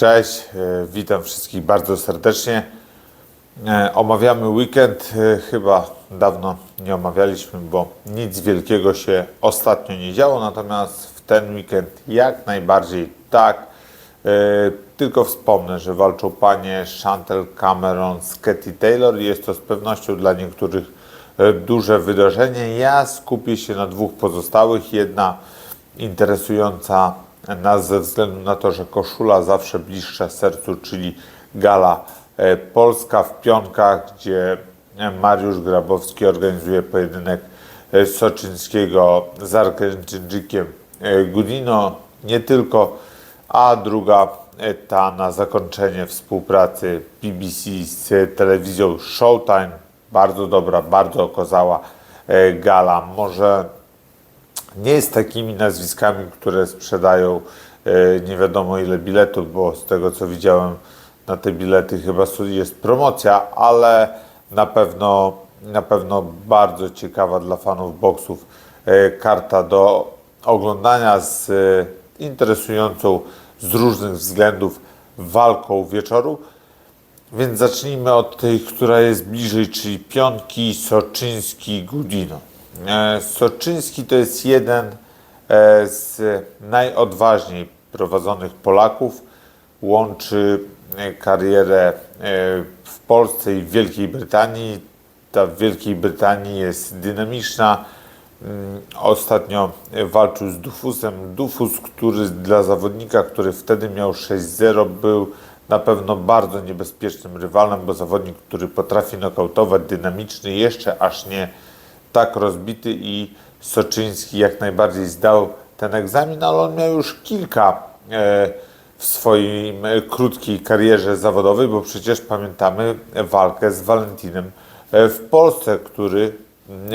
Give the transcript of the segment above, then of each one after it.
Cześć, e, witam wszystkich bardzo serdecznie. E, Omawiamy weekend. E, Chyba dawno nie omawialiśmy, bo nic wielkiego się ostatnio nie działo, natomiast w ten weekend jak najbardziej tak. Tylko wspomnę, że walczą panie Chantel Cameron z Katy Taylor jest to z pewnością dla niektórych duże wydarzenie. Ja skupię się na dwóch pozostałych. Jedna interesująca nas ze względu na to, że koszula zawsze bliższa sercu, czyli gala e, Polska w Pionkach, gdzie e, Mariusz Grabowski organizuje pojedynek e, Soczyńskiego z Argentyńczykiem Gudino. Nie tylko, a druga ta na zakończenie współpracy BBC z telewizją Showtime. Bardzo dobra, bardzo okazała gala. Może nie jest takimi nazwiskami, które sprzedają e, nie wiadomo ile biletów, bo z tego co widziałem na te bilety chyba jest promocja, ale na pewno, na pewno bardzo ciekawa dla fanów boksów e, karta do oglądania z e, interesującą z różnych względów walką wieczoru. Więc zacznijmy od tej, która jest bliżej, czyli Pionki, Soczyński, Gudino. E, Soczyński to jest jeden e, z najodważniej prowadzonych Polaków. Łączy e, karierę w Polsce i w Wielkiej Brytanii. Ta w Wielkiej Brytanii jest dynamiczna. Mm, Ostatnio walczył z Dufusem. Dufus, który dla zawodnika, który wtedy miał 6-0, był na pewno bardzo niebezpiecznym rywalem, bo zawodnik, który potrafi nokautować, dynamiczny, jeszcze aż nie tak rozbity i Soczyński jak najbardziej zdał ten egzamin, ale on miał już kilka e, w swojej e, krótkiej karierze zawodowej, bo przecież pamiętamy walkę z Valentinem e, w Polsce, który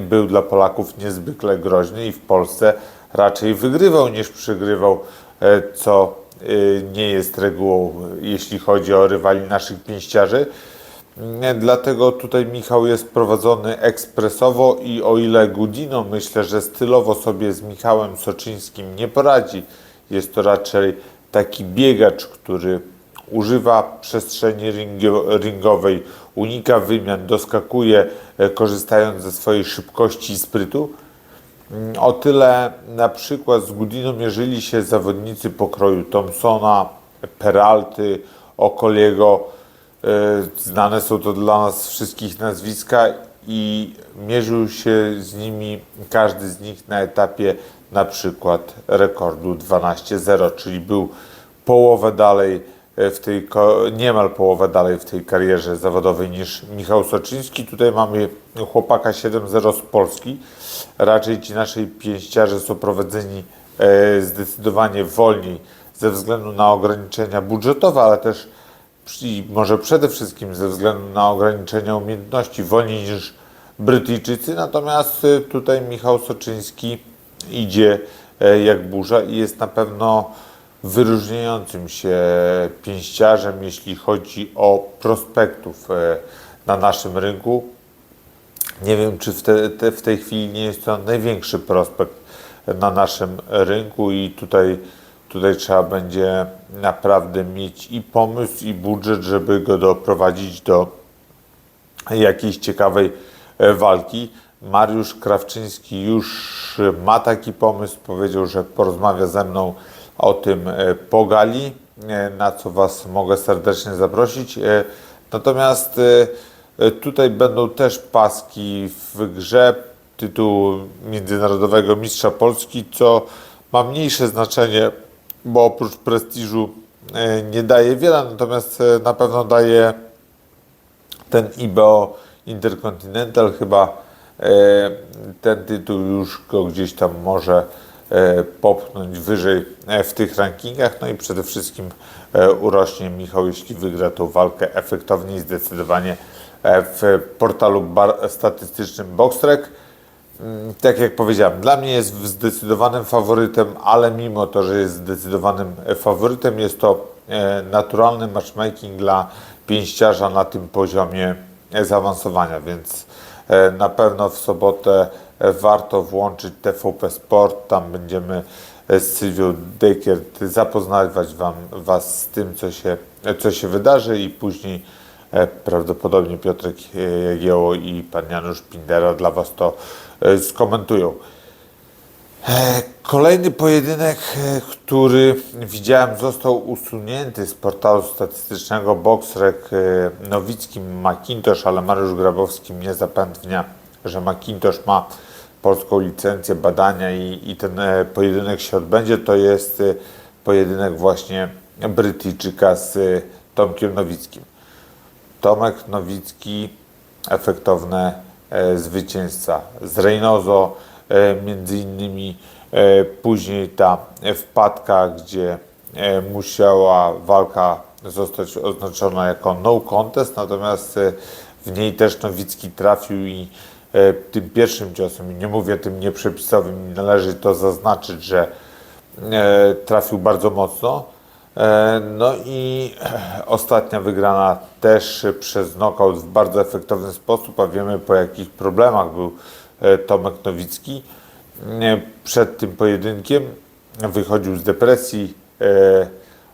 był dla Polaków niezwykle groźny i w Polsce raczej wygrywał niż przegrywał, co nie jest regułą, jeśli chodzi o rywali naszych pięściarzy. Dlatego tutaj Michał jest prowadzony ekspresowo i o ile Gudino myślę, że stylowo sobie z Michałem Soczyńskim nie poradzi, jest to raczej taki biegacz, który używa przestrzeni ringowej, unika wymian, doskakuje, e, korzystając ze swojej szybkości i sprytu. Mm, O tyle na przykład z Gudiną mierzyli się zawodnicy pokroju Thompsona, Peralty, Okoliego. E, Znane są to dla nas wszystkich nazwiska i mierzył się z nimi każdy z nich na etapie na przykład rekordu 12-0, czyli był połowę dalej e, w tej, niemal połowę dalej w tej karierze zawodowej niż Michał Soczyński. Tutaj mamy chłopaka 7-0 z Polski. Raczej ci naszej pięściarze są prowadzeni e, zdecydowanie wolniej ze względu na ograniczenia budżetowe, ale też i może przede wszystkim ze względu na ograniczenia umiejętności wolniej niż Brytyjczycy, natomiast y, tutaj Michał Soczyński idzie e, jak burza i jest na pewno wyróżniającym się pięściarzem, jeśli chodzi o prospektów e, na naszym rynku. Nie wiem, czy w, te, te, w tej chwili nie jest to największy prospekt na naszym rynku i tutaj, tutaj trzeba będzie naprawdę mieć i pomysł, i budżet, żeby go doprowadzić do jakiejś ciekawej e, walki. Mariusz Krawczyński już ma taki pomysł, powiedział, że porozmawia ze mną o tym e, po gali, e, na co Was mogę serdecznie zaprosić. Natomiast tutaj będą też paski w grze tytułu Międzynarodowego Mistrza Polski, co ma mniejsze znaczenie, bo oprócz prestiżu e, nie daje wiele, natomiast e, na pewno daje ten IBO Intercontinental chyba e, ten tytuł już go gdzieś tam może popchnąć wyżej w tych rankingach. No i przede wszystkim urośnie Michał, jeśli wygra tą walkę efektownie i zdecydowanie w portalu statystycznym Boxtrek. Mm, Tak jak powiedziałem, dla mnie jest zdecydowanym faworytem, ale mimo to, że jest zdecydowanym e, faworytem, jest to e, naturalny matchmaking dla pięściarza na tym poziomie e, zaawansowania, więc na pewno w sobotę warto włączyć TVP Sport, tam będziemy z Sylwią Dekert, zapoznawać wam, Was z tym, co się, co się wydarzy i później prawdopodobnie Piotrek Jagieło i pan Janusz Pindera dla Was to skomentują. E, Kolejny pojedynek, e, który widziałem, został usunięty z portalu statystycznego Boxrec e, Nowickim Macintosh, ale Mariusz Grabowski mnie zapewnia, że Macintosh ma polską licencję badania i, i ten e, pojedynek się odbędzie. To jest e, pojedynek właśnie Brytyjczyka z e, Tomkiem Nowickim. Tomek Nowicki, efektowne e, zwycięzca z Reynoso, e, między innymi e, później ta wpadka, gdzie e, musiała walka zostać oznaczona jako no contest, natomiast e, w niej też Nowicki trafił i e, tym pierwszym ciosem, i nie mówię tym nieprzepisowym, należy to zaznaczyć, że e, trafił bardzo mocno. E, No i ostatnia wygrana też przez knockout w bardzo efektowny sposób, a wiemy po jakich problemach był e, Tomek Nowicki. Nie, Przed tym pojedynkiem wychodził z depresji. E,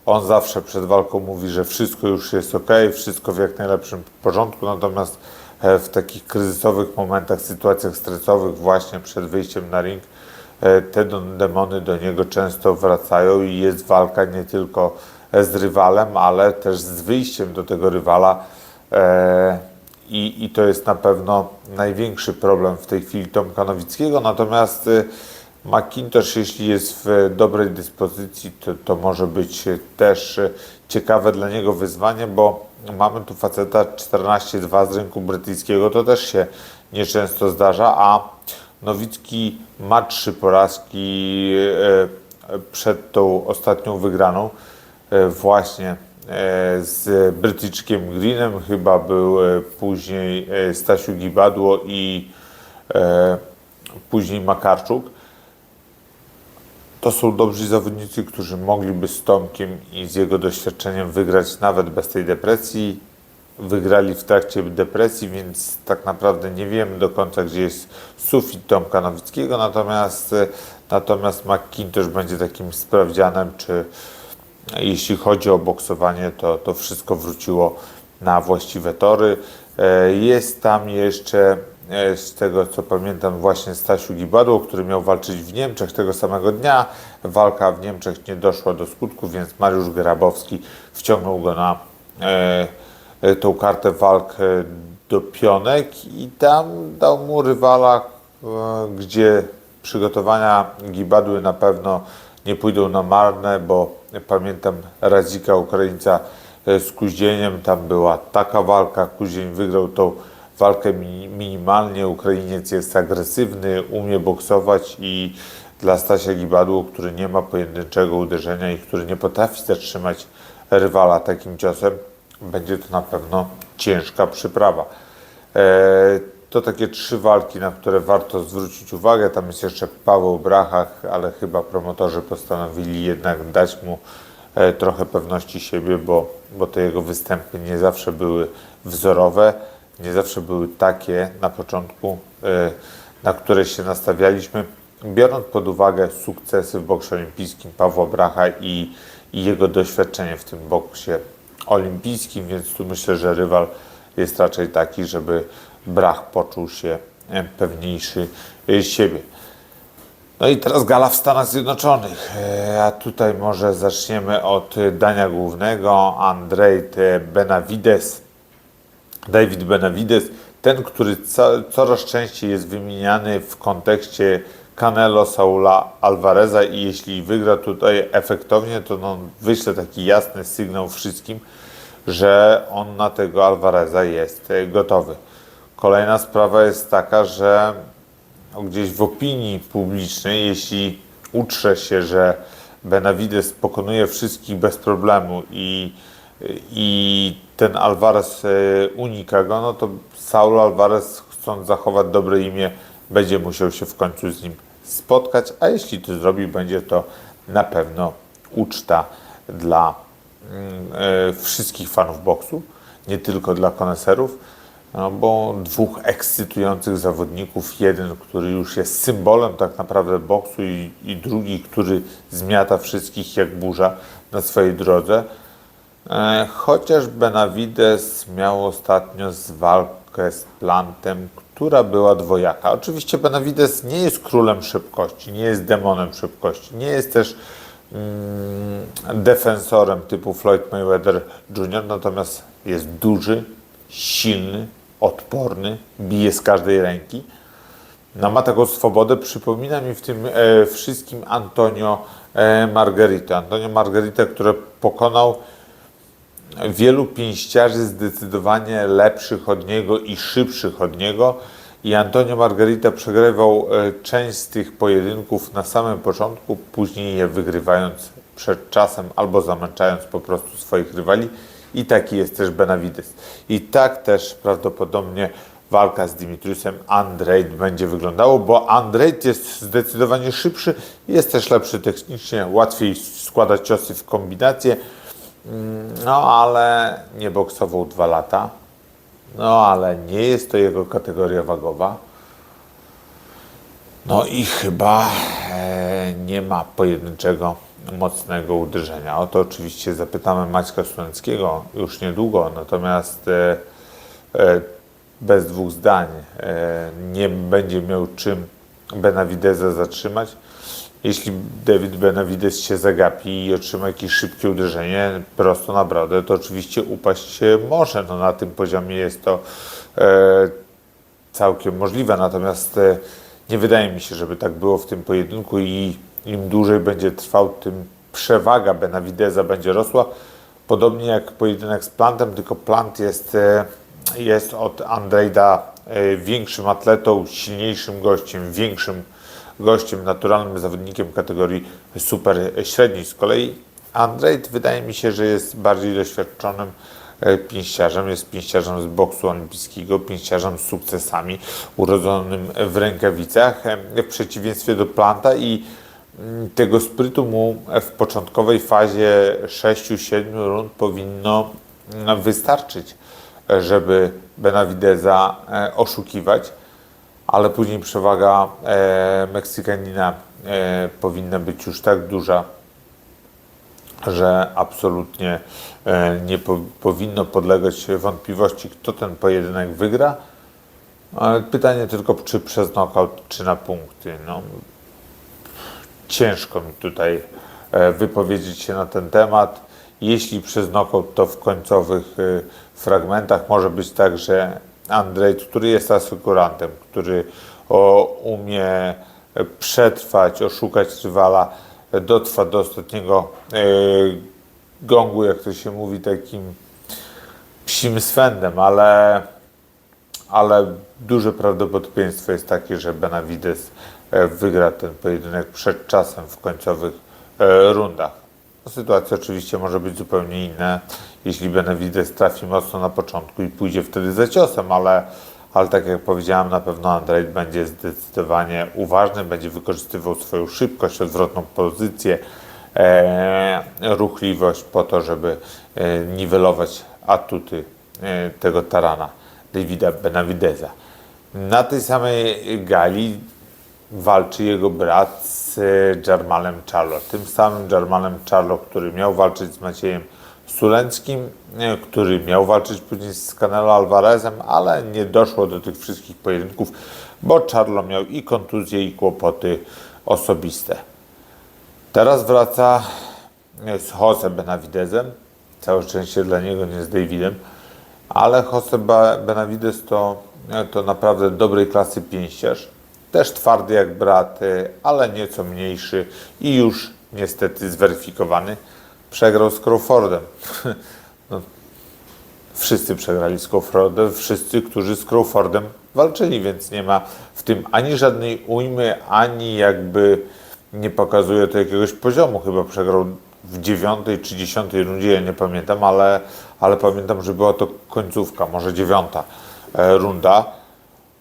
On zawsze przed walką mówi, że wszystko już jest ok, wszystko w jak najlepszym porządku, natomiast e, w takich kryzysowych momentach, sytuacjach stresowych, właśnie przed wyjściem na ring, e, te don- demony do niego często wracają i jest walka nie tylko z rywalem, ale też z wyjściem do tego rywala. E, I, I to jest na pewno największy problem w tej chwili Tomka Nowickiego. Natomiast e, McIntosh, jeśli jest w dobrej dyspozycji, to, to może być e, też e, ciekawe dla niego wyzwanie, bo mamy tu faceta 14-2 z rynku brytyjskiego, to też się nieczęsto zdarza, a Nowicki ma trzy porażki e, przed tą ostatnią wygraną, e, właśnie e, z Brytyczkiem Greenem, chyba był e, później e, Stasiu Gibadło i e, później Makarczuk. To są dobrzy zawodnicy, którzy mogliby z Tomkiem i z jego doświadczeniem wygrać nawet bez tej depresji. Wygrali w trakcie depresji, więc tak naprawdę nie wiemy do końca, gdzie jest sufit Tomka Nowickiego, natomiast, e, natomiast McIntosh będzie takim sprawdzianem, czy jeśli chodzi o boksowanie, to, to wszystko wróciło na właściwe tory. E, Jest tam jeszcze, e, z tego co pamiętam, właśnie Stasiu Gibadło, który miał walczyć w Niemczech tego samego dnia. Walka w Niemczech nie doszła do skutku, więc Mariusz Grabowski wciągnął go na e, e, tą kartę walk e, do pionek i tam dał mu rywala, e, gdzie przygotowania Gibadły na pewno nie pójdą na marne, bo pamiętam Radzika Ukraińca e, z Kuździeniem, tam była taka walka, Kuździeń wygrał tą walkę mi- minimalnie, Ukrainiec jest agresywny, umie boksować i dla Stasia Gibadło, który nie ma pojedynczego uderzenia i który nie potrafi zatrzymać rywala takim ciosem, będzie to na pewno ciężka przyprawa. E, To takie trzy walki, na które warto zwrócić uwagę. Tam jest jeszcze Paweł Brachach, ale chyba promotorzy postanowili jednak dać mu e, trochę pewności siebie, bo, bo te jego występy nie zawsze były wzorowe, nie zawsze były takie na początku, e, na które się nastawialiśmy. Biorąc pod uwagę sukcesy w boksie olimpijskim Pawła Bracha i, i jego doświadczenie w tym boksie olimpijskim, więc tu myślę, że rywal jest raczej taki, żeby Brach poczuł się e, pewniejszy e, siebie. No i teraz gala w Stanach Zjednoczonych. E, A tutaj może zaczniemy od dania głównego. Andrzej Benavides, David Benavides, ten, który co, coraz częściej jest wymieniany w kontekście Canelo Saula Alvareza i jeśli wygra tutaj efektownie, to no, wyśle taki jasny sygnał wszystkim, że on na tego Alvareza jest gotowy. Kolejna sprawa jest taka, że gdzieś w opinii publicznej, jeśli utrze się, że Benavides pokonuje wszystkich bez problemu i, i ten Alvarez e, unika go, no to Saul Alvarez, chcąc zachować dobre imię, będzie musiał się w końcu z nim spotkać, a jeśli to zrobi, będzie to na pewno uczta dla mm, e, wszystkich fanów boksu, nie tylko dla koneserów. no bo dwóch ekscytujących zawodników, jeden, który już jest symbolem tak naprawdę boksu i, i drugi, który zmiata wszystkich jak burza na swojej drodze. E, Chociaż Benavides miał ostatnio z walkę z Plantem, która była dwojaka. Oczywiście Benavides nie jest królem szybkości, nie jest demonem szybkości, nie jest też mm, defensorem typu Floyd Mayweather Jr., natomiast jest duży, silny, odporny, bije z każdej ręki. No, ma taką swobodę. Przypomina mi w tym e, wszystkim Antonio e. Antonio Margarita, który pokonał wielu pięściarzy zdecydowanie lepszych od niego i szybszych od niego. I Antonio Margarita przegrywał e, część z tych pojedynków na samym początku, później je wygrywając przed czasem albo zamęczając po prostu swoich rywali. I taki jest też Benavides. I tak też prawdopodobnie walka z Dimitriusem Andrejt będzie wyglądało, bo Andrejt jest zdecydowanie szybszy, jest też lepszy technicznie, łatwiej składać ciosy w kombinację. No ale nie boksował dwa lata. No ale nie jest to jego kategoria wagowa. No i chyba e, nie ma pojedynczego mocnego uderzenia. O to oczywiście zapytamy Maćka Stuleckiego już niedługo, natomiast e, e, bez dwóch zdań e, nie będzie miał czym Benavideza zatrzymać. Jeśli David Benavides się zagapi i otrzyma jakieś szybkie uderzenie prosto na brodę, to oczywiście upaść się może. No, na tym poziomie jest to e, całkiem możliwe, natomiast e, nie wydaje mi się, żeby tak było w tym pojedynku i im dłużej będzie trwał, tym przewaga Benavideza będzie rosła. Podobnie jak pojedynek z Plantem, tylko Plant jest, e, jest od Andrejda większym atletą, silniejszym gościem, większym gościem, naturalnym zawodnikiem kategorii super średniej. Z kolei Andrejt wydaje mi się, że jest bardziej doświadczonym e, pięściarzem, jest pięściarzem z boksu olimpijskiego, pięściarzem z sukcesami, urodzonym w rękawicach, e, w przeciwieństwie do Planta i mm, tego sprytu mu w początkowej fazie 6-7 rund powinno mm, wystarczyć, e, żeby Benavideza e, oszukiwać, ale później przewaga e, Meksykanina e, powinna być już tak duża, że absolutnie nie po, powinno podlegać wątpliwości, kto ten pojedynek wygra. Pytanie tylko, czy przez knockout, czy na punkty. No, ciężko mi tutaj wypowiedzieć się na ten temat. Jeśli przez knockout, to w końcowych e, fragmentach może być tak, że Andrzej, który jest asykurantem, który o, umie przetrwać, oszukać rywala, dotrwa do ostatniego e, gongu, jak to się mówi, takim psim swędem, ale, ale duże prawdopodobieństwo jest takie, że Benavides e, wygra ten pojedynek przed czasem w końcowych e, rundach. Sytuacja oczywiście może być zupełnie inna, jeśli Benavides trafi mocno na początku i pójdzie wtedy za ciosem, ale, ale tak jak powiedziałem, na pewno Andrzej będzie zdecydowanie uważny, będzie wykorzystywał swoją szybkość, odwrotną pozycję, e, ruchliwość po to, żeby e, niwelować atuty e, tego tarana, Davida Benavideza. Na tej samej gali walczy jego brat z Jarmalem Charlo. Tym samym Jarmalem Charlo, który miał walczyć z Maciejem Sulenckim, który miał walczyć później z Canelo Alvarezem, ale nie doszło do tych wszystkich pojedynków, bo Charlo miał i kontuzje, i kłopoty osobiste. Teraz wraca z Jose Benavidezem. Całe szczęście dla niego, nie z Davidem. Ale Jose Benavides to, to naprawdę dobrej klasy pięściarz. Też twardy jak brat, e, ale nieco mniejszy i już niestety zweryfikowany. Przegrał z Crawfordem. No, wszyscy przegrali z Crawfordem, wszyscy, którzy z Crawfordem walczyli, więc nie ma w tym ani żadnej ujmy, ani jakby nie pokazuje to jakiegoś poziomu. Chyba przegrał w dziewiątej czy dziesiątej rundzie, ja nie pamiętam, ale, ale pamiętam, że była to końcówka, może dziewiąta e, runda.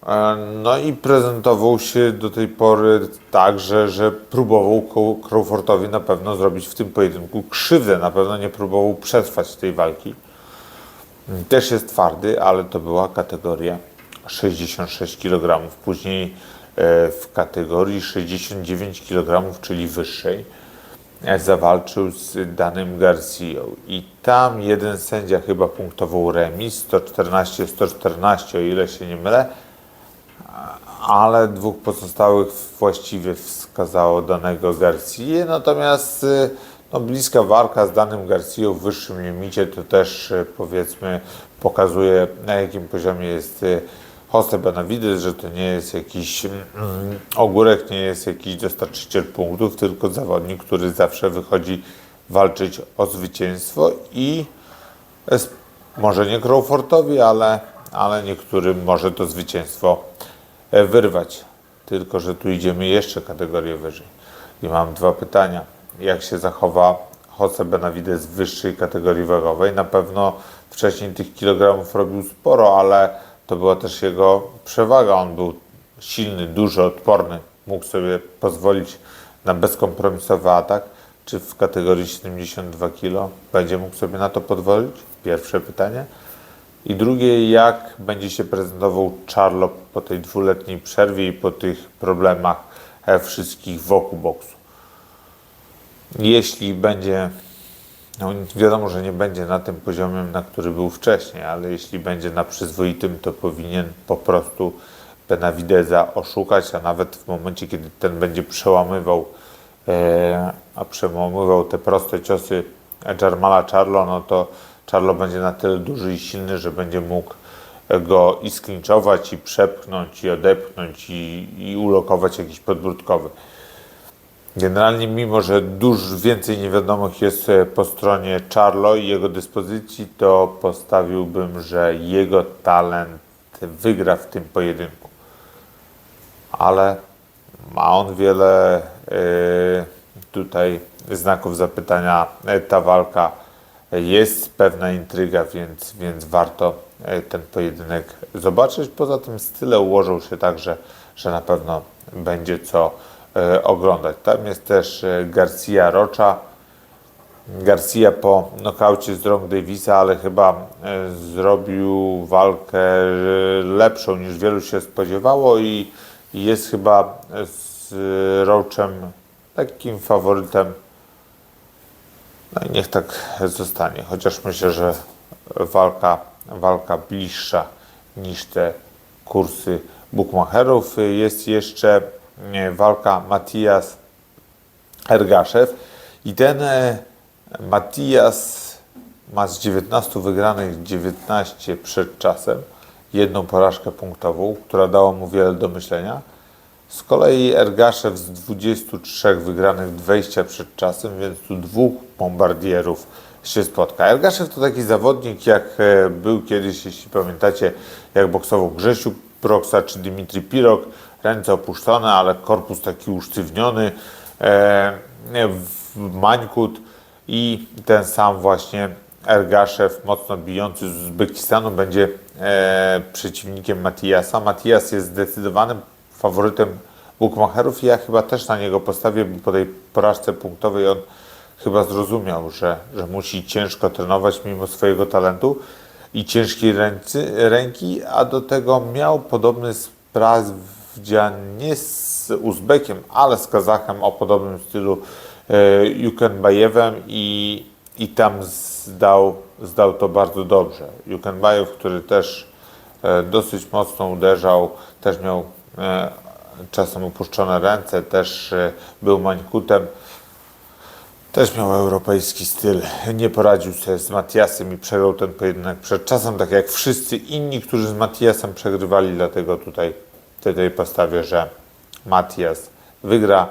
E, No i prezentował się do tej pory tak, że, że próbował Crawfordowi na pewno zrobić w tym pojedynku krzywdę, na pewno nie próbował przetrwać tej walki. Też jest twardy, ale to była kategoria 66 kg. Później e, w kategorii 69 kg, czyli wyższej, e, zawalczył z Danym Garcją. I tam jeden sędzia chyba punktował remis 114-114, o ile się nie mylę, ale dwóch pozostałych właściwie wskazało danego Garcję. Natomiast y, no, bliska walka z danym Garcją w wyższym limicie to też y, powiedzmy pokazuje na jakim poziomie jest y, Jose Benavides, że to nie jest jakiś mm, ogórek, nie jest jakiś dostarczyciel punktów, tylko zawodnik, który zawsze wychodzi walczyć o zwycięstwo i może nie Crawfordowi, ale, ale niektórym może to zwycięstwo wyrwać. Tylko, że tu idziemy jeszcze kategorię wyżej. I mam dwa pytania. Jak się zachowa Jose Benavides w wyższej kategorii wagowej? Na pewno wcześniej tych kilogramów robił sporo, ale to była też jego przewaga. On był silny, duży, odporny. Mógł sobie pozwolić na bezkompromisowy atak. Czy w kategorii 72 kg będzie mógł sobie na to pozwolić? Pierwsze pytanie. I drugie, jak będzie się prezentował Charlo po tej dwuletniej przerwie i po tych problemach e, wszystkich wokół boksu. Jeśli będzie, no wiadomo, że nie będzie na tym poziomie, na który był wcześniej, ale jeśli będzie na przyzwoitym, to powinien po prostu Benavideza oszukać, a nawet w momencie, kiedy ten będzie przełamywał, e, a przełamywał te proste ciosy Jarmala Charlo, no to Charlo będzie na tyle duży i silny, że będzie mógł go i sklinczować, i przepchnąć, i odepchnąć, i, i ulokować jakiś podbródkowy. Generalnie, mimo że dużo więcej niewiadomych jest e, po stronie Charlo i jego dyspozycji, to postawiłbym, że jego talent wygra w tym pojedynku. Ale ma on wiele y, tutaj znaków zapytania. E, ta walka jest pewna intryga, więc, więc warto e, ten pojedynek zobaczyć. Poza tym style ułożył się tak, że, że na pewno będzie co e, oglądać. Tam jest też e, Garcia Rocha. Garcia po nokaucie z Drong Davisa, ale chyba zrobił walkę lepszą niż wielu się spodziewało i jest chyba z Rochem takim faworytem no i niech tak zostanie, chociaż myślę, że walka, walka bliższa niż te kursy bookmacherów. Jest jeszcze walka Matias Ergaszew i ten e, Matias ma z 19 wygranych 19 przed czasem, jedną porażkę punktową, która dała mu wiele do myślenia. Z kolei Ergaszew z 23 wygranych 20 przed czasem, więc tu dwóch bombardierów się spotka. Ergaszew to taki zawodnik, jak e, był kiedyś, jeśli pamiętacie, jak boksował Grzesiu Proksa czy Dimitri Pirok. Ręce opuszczone, ale korpus taki usztywniony, e, mańkut i ten sam właśnie Ergaszew, mocno bijący z Uzbekistanu, będzie e, przeciwnikiem Matiasa. Matias jest zdecydowanym faworytem bookmacherów i ja chyba też na niego postawię, bo po tej porażce punktowej on chyba zrozumiał, że, że musi ciężko trenować mimo swojego talentu i ciężkiej ręcy, ręki, a do tego miał podobny sprawdzian nie z Uzbekiem, ale z Kazachem o podobnym stylu e, i, i tam zdał, zdał to bardzo dobrze. Jukenbajew, który też e, dosyć mocno uderzał, też miał czasem upuszczone ręce, też e, był mańkutem. Też miał europejski styl. Nie poradził sobie z Matiasem i przegrał ten pojedynek przed czasem, tak jak wszyscy inni, którzy z Matiasem przegrywali. Dlatego tutaj tej postawię, że Matias wygra.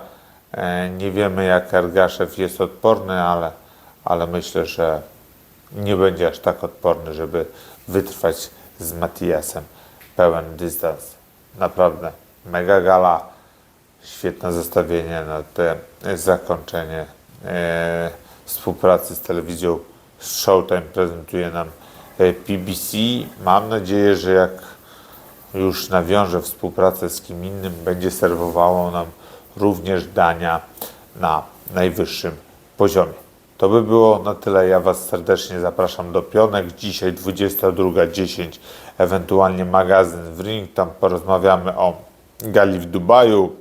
E, nie wiemy, jak Ergaszew jest odporny, ale, ale myślę, że nie będzie aż tak odporny, żeby wytrwać z Matiasem pełen dystans naprawdę mega gala, świetne zestawienie na te zakończenie e, współpracy z telewizją Showtime prezentuje nam PBC. Mam nadzieję, że jak już nawiąże współpracę z kim innym, będzie serwowało nam również dania na najwyższym poziomie. To by było na tyle. Ja Was serdecznie zapraszam do pionek. Dzisiaj 22.10, ewentualnie magazyn w ring. Tam porozmawiamy o gali w Dubaju,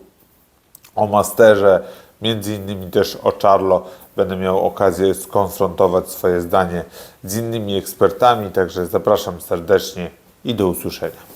o Masterze, między innymi też o Charlo. Będę miał okazję skonfrontować swoje zdanie z innymi ekspertami, także zapraszam serdecznie i do usłyszenia.